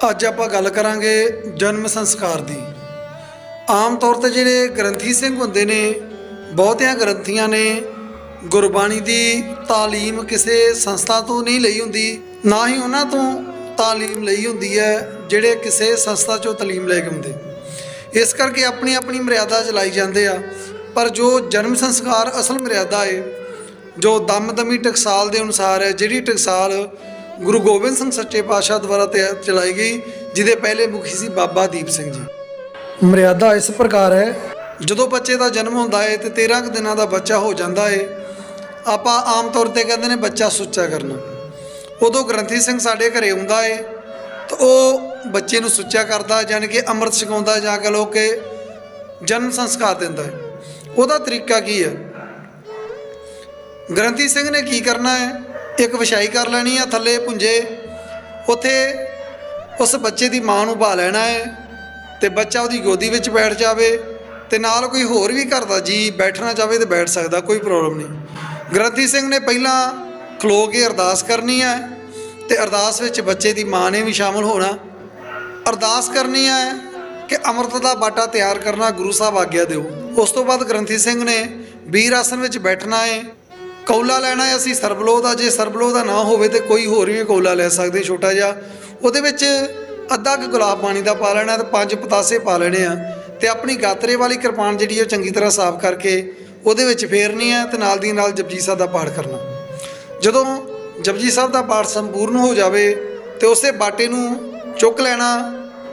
ਅੱਜ ਆਪਾਂ ਗੱਲ ਕਰਾਂਗੇ ਜਨਮ ਸੰਸਕਾਰ ਦੀ। ਆਮ ਤੌਰ ਤੇ ਜਿਹੜੇ ਗ੍ਰੰਥੀ ਸਿੰਘ ਹੁੰਦੇ ਨੇ, ਬਹੁਤਿਆਂ ਗ੍ਰੰਥੀਆਂ ਨੇ ਗੁਰਬਾਣੀ ਦੀ ਤਾਲੀਮ ਕਿਸੇ ਸੰਸਥਾ ਤੋਂ ਨਹੀਂ ਲਈ ਹੁੰਦੀ, ਨਾ ਹੀ ਉਹਨਾਂ ਤੋਂ ਤਾਲੀਮ ਲਈ ਹੁੰਦੀ ਹੈ, ਜਿਹੜੇ ਕਿਸੇ ਸੰਸਥਾ ਚੋਂ ਤਾਲੀਮ ਲੈ ਕੇ ਹੁੰਦੇ ਇਸ ਕਰਕੇ ਆਪਣੀ ਆਪਣੀ ਮਰਿਆਦਾ ਚਲਾਈ ਜਾਂਦੇ ਆ। ਪਰ ਜੋ ਜਨਮ ਸੰਸਕਾਰ ਅਸਲ ਮਰਿਆਦਾ ਹੈ ਜੋ ਦਮਦਮੀ ਟਕਸਾਲ ਦੇ ਅਨੁਸਾਰ ਹੈ, ਜਿਹੜੀ ਟਕਸਾਲ ਗੁਰੂ ਗੋਬਿੰਦ ਸਿੰਘ ਸੱਚੇ ਪਾਤਸ਼ਾਹ ਦੁਆਰਾ ਤੇ ਚਲਾਈ ਗਈ, ਜਿਹਦੇ ਪਹਿਲੇ ਮੁਖੀ ਸੀ ਬਾਬਾ ਦੀਪ ਸਿੰਘ ਜੀ। ਮਰਿਆਦਾ ਇਸ ਪ੍ਰਕਾਰ ਹੈ, ਜਦੋਂ ਬੱਚੇ ਦਾ ਜਨਮ ਹੁੰਦਾ ਹੈ ਤੇ 13 ਕੁ ਦਿਨਾਂ ਦਾ ਬੱਚਾ ਹੋ ਜਾਂਦਾ ਹੈ ਆਪਾਂ ਆਮ ਤੌਰ ਤੇ ਕਹਿੰਦੇ ਨੇ ਬੱਚਾ ਸੁੱਚਾ ਕਰਨਾ। ਉਦੋਂ ਗ੍ਰੰਥੀ ਸਿੰਘ ਸਾਡੇ ਘਰੇ ਆਉਂਦਾ ਹੈ ਤਾਂ ਉਹ ਬੱਚੇ ਨੂੰ ਸੁੱਚਾ ਕਰਦਾ ਯਾਨੀ ਕਿ ਅੰਮ੍ਰਿਤ ਛਕਾਉਂਦਾ ਜਾਂ ਕਹ ਲੋ ਕਿ ਜਨਮ ਸੰਸਕਾਰ ਦਿੰਦਾ ਹੈ ਉਹਦਾ ਤਰੀਕਾ ਕੀ ਹੈ? ਗ੍ਰੰਥੀ ਸਿੰਘ ਨੇ ਕੀ ਕਰਨਾ ਹੈ? ਇੱਕ ਵਿਛਾਈ ਕਰ ਲੈਣੀ ਆ ਥੱਲੇ ਪੁੰਜੇ ਉਥੇ ਉਸ ਬੱਚੇ ਦੀ ਮਾਂ ਨੂੰ ਬਾ ਲੈਣਾ ਹੈ ਤੇ ਬੱਚਾ ਉਹਦੀ ਗੋਦੀ ਵਿੱਚ ਬੈਠ ਜਾਵੇ ਤੇ ਨਾਲ ਕੋਈ ਹੋਰ ਵੀ ਘਰ ਦਾ ਜੀ ਬੈਠਣਾ ਚਾਹਵੇ ਤੇ ਬੈਠ ਸਕਦਾ, ਕੋਈ ਪ੍ਰੋਬਲਮ ਨਹੀਂ। ਗ੍ਰੰਥੀ ਸਿੰਘ ਨੇ ਪਹਿਲਾਂ ਖਲੋ ਕੇ ਅਰਦਾਸ ਕਰਨੀ ਹੈ ਤੇ ਅਰਦਾਸ ਵਿੱਚ ਬੱਚੇ ਦੀ ਮਾਂ ਨੇ ਵੀ ਸ਼ਾਮਲ ਹੋਣਾ। ਅਰਦਾਸ ਕਰਨੀ ਹੈ ਕਿ ਅੰਮ੍ਰਿਤ ਦਾ ਬਾਟਾ ਤਿਆਰ ਕਰਨਾ ਗੁਰੂ ਸਾਹਿਬ ਆਗਿਆ ਦਿਓ। ਉਸ ਤੋਂ ਬਾਅਦ ਗ੍ਰੰਥੀ ਸਿੰਘ ਨੇ ਵੀਰ ਆਸਨ ਵਿੱਚ ਬੈਠਣਾ ਹੈ। ਕੌਲਾ ਲੈਣਾ ਹੈ, ਅਸੀਂ ਸਰਬਲੋ ਦਾ ਜੇ ਸਰਬਲੋ ਦਾ ਨਾ ਹੋਵੇ ਤੇ ਕੋਈ ਹੋਰ ਵੀ ਕੌਲਾ ਲੈ ਸਕਦੇ, ਛੋਟਾ ਜਿਹਾ। ਉਹਦੇ ਵਿੱਚ ਅੱਧਾ ਕੁ ਗੁਲਾਬ ਪਾਣੀ ਦਾ ਪਾ ਲੈਣਾ ਤੇ ਪੰਜ ਪਤਾਸੇ ਪਾ ਲੈਣੇ ਆ। ਤੇ ਆਪਣੀ ਗਾਤਰੇ ਵਾਲੀ ਕਿਰਪਾਨ ਜਿਹੜੀ ਉਹ ਚੰਗੀ ਤਰ੍ਹਾਂ ਸਾਫ਼ ਕਰਕੇ ਉਹਦੇ ਵਿੱਚ ਫੇਰਨੀ ਹੈ ਤੇ ਨਾਲ ਦੀ ਨਾਲ ਜਪਜੀ ਸਾਹਿਬ ਦਾ ਪਾਠ ਕਰਨਾ। ਜਦੋਂ ਜਪਜੀ ਸਾਹਿਬ ਦਾ ਪਾਠ ਸੰਪੂਰਨ ਹੋ ਜਾਵੇ ਤੇ ਉਸੇ ਬਾਟੇ ਨੂੰ ਚੁੱਕ ਲੈਣਾ,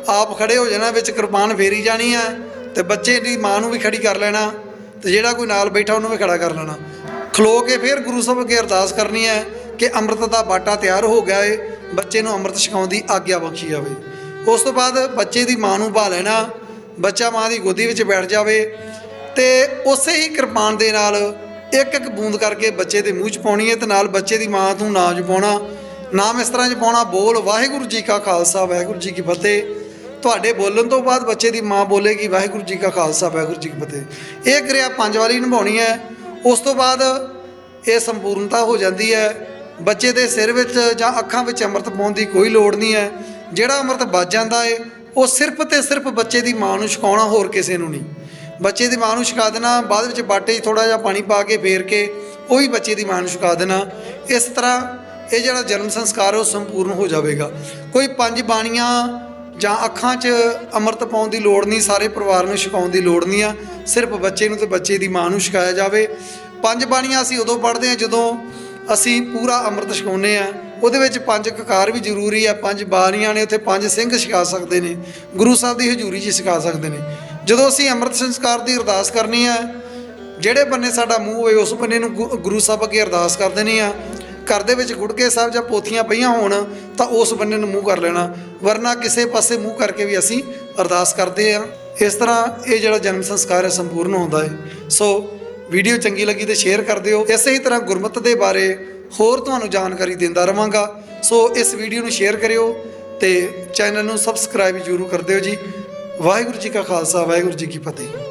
ਆਪ ਖੜੇ ਹੋ ਜਾਣਾ, ਵਿੱਚ ਕਿਰਪਾਨ ਫੇਰੀ ਜਾਣੀ ਹੈ ਤੇ ਬੱਚੇ ਦੀ ਮਾਂ ਨੂੰ ਵੀ ਖੜੀ ਕਰ ਲੈਣਾ ਤੇ ਜਿਹੜਾ ਕੋਈ ਨਾਲ ਬੈਠਾ ਉਹਨੂੰ ਵੀ ਖੜਾ ਕਰ ਲੈਣਾ। ਖਲੋ ਕੇ ਫਿਰ ਗੁਰੂ ਸਾਹਿਬ ਅੱਗੇ ਅਰਦਾਸ ਕਰਨੀ ਹੈ ਕਿ ਅੰਮ੍ਰਿਤ ਦਾ ਬਾਟਾ ਤਿਆਰ ਹੋ ਗਿਆ ਏ, ਬੱਚੇ ਨੂੰ ਅੰਮ੍ਰਿਤ ਛਕਾਉਣ ਦੀ ਆਗਿਆ ਬਖਸ਼ੀ ਜਾਵੇ। ਉਸ ਤੋਂ ਬਾਅਦ ਬੱਚੇ ਦੀ ਮਾਂ ਨੂੰ ਭਾ ਲੈਣਾ, ਬੱਚਾ ਮਾਂ ਦੀ ਗੋਦੀ ਵਿੱਚ ਬੈਠ ਜਾਵੇ ਤੇ ਉਸੇ ਹੀ ਕਿਰਪਾਨ ਦੇ ਨਾਲ ਇੱਕ ਇੱਕ ਬੂੰਦ ਕਰਕੇ ਬੱਚੇ ਦੇ ਮੂੰਹ 'ਚ ਪਾਉਣੀ ਹੈ ਤੇ ਨਾਲ ਬੱਚੇ ਦੀ ਮਾਂ ਨੂੰ ਨਾਮ ਜਪਾਉਣਾ ਨਾਮ ਇਸ ਤਰ੍ਹਾਂ ਜਪਾਉਣਾ ਬੋਲ, ਵਾਹਿਗੁਰੂ ਜੀ ਕਾ ਖਾਲਸਾ, ਵਾਹਿਗੁਰੂ ਜੀ ਕੀ ਫਤਿਹ। ਤੁਹਾਡੇ ਬੋਲਣ ਤੋਂ ਬਾਅਦ ਬੱਚੇ ਦੀ ਮਾਂ ਬੋਲੇਗੀ, ਵਾਹਿਗੁਰੂ ਜੀ ਕਾ ਖਾਲਸਾ, ਵਾਹਿਗੁਰੂ ਜੀ ਕੀ ਫਤਿਹ। ਇਹ ਕਿਰਿਆ ਪੰਜ ਵਾਰੀ ਨਿਭਾਉਣੀ ਹੈ। ਉਸ ਤੋਂ ਬਾਅਦ ਇਹ ਸੰਪੂਰਨਤਾ ਹੋ ਜਾਂਦੀ ਹੈ। ਬੱਚੇ ਦੇ ਸਿਰ ਵਿੱਚ ਜਾਂ ਅੱਖਾਂ ਵਿੱਚ ਅੰਮ੍ਰਿਤ ਪਾਉਣ ਦੀ ਕੋਈ ਲੋੜ ਨਹੀਂ ਹੈ। ਜਿਹੜਾ ਅੰਮ੍ਰਿਤ ਵੱਜ ਜਾਂਦਾ ਹੈ ਉਹ ਸਿਰਫ ਤੇ ਸਿਰਫ ਬੱਚੇ ਦੀ ਮਾਂ ਨੂੰ ਛਕਾਉਣਾ ਹੋਰ ਕਿਸੇ ਨੂੰ ਨਹੀਂ। ਬੱਚੇ ਦੀ ਮਾਂ ਨੂੰ ਛਕਾ ਦੇਣਾ, ਬਾਅਦ ਵਿੱਚ ਬਾਟੇ 'ਚ ਥੋੜਾ ਜਿਹਾ ਪਾਣੀ ਪਾ ਕੇ ਫੇਰ ਕੇ ਉਹ ਵੀ ਬੱਚੇ ਦੀ ਮਾਂ ਨੂੰ ਛਕਾ ਦੇਣਾ। ਇਸ ਤਰ੍ਹਾਂ ਇਹ ਜਿਹੜਾ ਜਨਮ ਸੰਸਕਾਰ ਉਹ ਸੰਪੂਰਨ ਹੋ ਜਾਵੇਗਾ। ਕੋਈ ਪੰਜ ਬਾਣੀਆਂ ਜਾਂ ਅੱਖਾਂ 'ਚ ਅੰਮ੍ਰਿਤ ਪਾਉਣ ਦੀ ਲੋੜ ਨਹੀਂ, ਸਾਰੇ ਪਰਿਵਾਰ ਨੂੰ ਛਕਾਉਣ ਦੀ ਲੋੜ ਨਹੀਂ ਆ, ਸਿਰਫ ਬੱਚੇ ਨੂੰ ਤੇ ਬੱਚੇ ਦੀ ਮਾਂ ਨੂੰ ਛਕਾਇਆ ਜਾਵੇ। ਪੰਜ ਬਾਣੀਆਂ ਅਸੀਂ ਉਦੋਂ ਪੜ੍ਹਦੇ ਹਾਂ ਜਦੋਂ ਅਸੀਂ ਪੂਰਾ ਅੰਮ੍ਰਿਤ ਛਕਾਉਂਦੇ ਆ ਉਹਦੇ ਵਿੱਚ ਪੰਜ ਕਕਾਰ ਵੀ ਜ਼ਰੂਰੀ ਆ, ਪੰਜ ਬਾਣੀਆਂ ਨੇ, ਉੱਥੇ ਪੰਜ ਸਿੰਘ ਛਕਾ ਸਕਦੇ ਨੇ, ਗੁਰੂ ਸਾਹਿਬ ਦੀ ਹਜ਼ੂਰੀ 'ਚ ਛਕਾ ਸਕਦੇ ਨੇ। ਜਦੋਂ ਅਸੀਂ ਅੰਮ੍ਰਿਤ ਸੰਸਕਾਰ ਦੀ ਅਰਦਾਸ ਕਰਨੀ ਆ, ਜਿਹੜੇ ਬੰਨੇ ਸਾਡਾ ਮੂੰਹ ਹੋਏ ਉਸ ਬੰਨੇ ਨੂੰ ਗੁ- ਗੁਰੂ ਸਾਹਿਬ ਅੱਗੇ ਅਰਦਾਸ ਕਰ ਦੇਣੀ ਆ। ਘਰ ਦੇ ਵਿੱਚ ਗੁੜਕੇ ਸਾਹਿਬ ਜਾਂ ਪੋਥੀਆਂ ਪਈਆਂ ਹੋਣ, ਤਾਂ ਉਸ ਬੰਨੇ ਨੂੰ ਮੂੰਹ ਕਰ ਲੈਣਾ। ਵਰਨਾ ਕਿਸੇ ਪਾਸੇ ਮੂੰਹ ਕਰਕੇ ਵੀ ਅਸੀਂ ਅਰਦਾਸ ਕਰਦੇ ਆ। ਇਸ ਤਰ੍ਹਾਂ ਇਹ ਜਿਹੜਾ ਜਨਮ ਸੰਸਕਾਰ ਹੈ ਸੰਪੂਰਨ ਹੁੰਦਾ ਹੈ। ਸੋ ਵੀਡੀਓ ਚੰਗੀ ਲੱਗੀ ਤੇ ਸ਼ੇਅਰ ਕਰ ਦਿਓ। ਇਸੇ ਹੀ ਤਰ੍ਹਾਂ ਗੁਰਮਤ ਦੇ ਬਾਰੇ ਹੋਰ ਤੁਹਾਨੂੰ ਜਾਣਕਾਰੀ ਦਿੰਦਾ ਰਵਾਂਗਾ। ਸੋ ਇਸ ਵੀਡੀਓ ਨੂੰ ਸ਼ੇਅਰ ਕਰਿਓ ਤੇ ਚੈਨਲ ਨੂੰ ਸਬਸਕ੍ਰਾਈਬ ਜ਼ਰੂਰ ਕਰ ਦਿਓ ਜੀ। ਵਾਹਿਗੁਰੂ ਜੀ ਕਾ ਖਾਲਸਾ, ਵਾਹਿਗੁਰੂ ਜੀ ਕੀ ਫਤਿਹ।